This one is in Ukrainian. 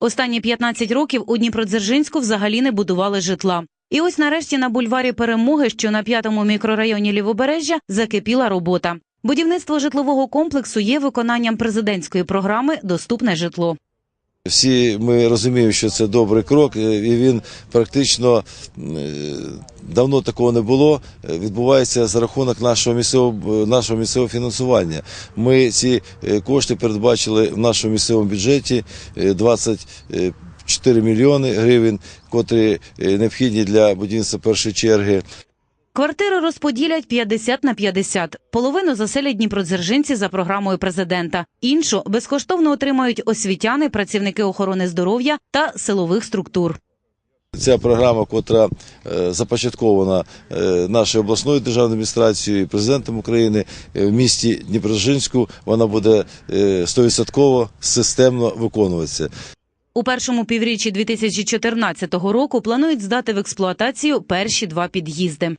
Останні 15 років у Дніпродзержинську взагалі не будували житла. І ось нарешті на бульварі Перемоги, що на п'ятому мікрорайоні Лівобережжя, закипіла робота. Будівництво житлового комплексу є виконанням президентської програми Доступне житло. Всі ми розуміємо, що це добрий крок, е, і він практично е, давно такого не було. е, Відбувається за рахунок нашого місцевого нашого місцевого фінансування. Ми ці кошти передбачили в нашому місцевому бюджеті е, 24 мільйони гривень, котрі необхідні для будівництва першої черги. Квартири розподілять 50 на 50. Половину заселять дніпродзержинці за програмою президента. Іншу безкоштовно отримають освітяни, працівники охорони здоров'я та силових структур. Ця програма, котра е, започаткована е, нашою обласною державною адміністрацією і президентом України е, в місті Дніпродзержинську, вона буде 100% системно виконуватися. У першому півріччі 2014 року планують здати в експлуатацію перші два під'їзди.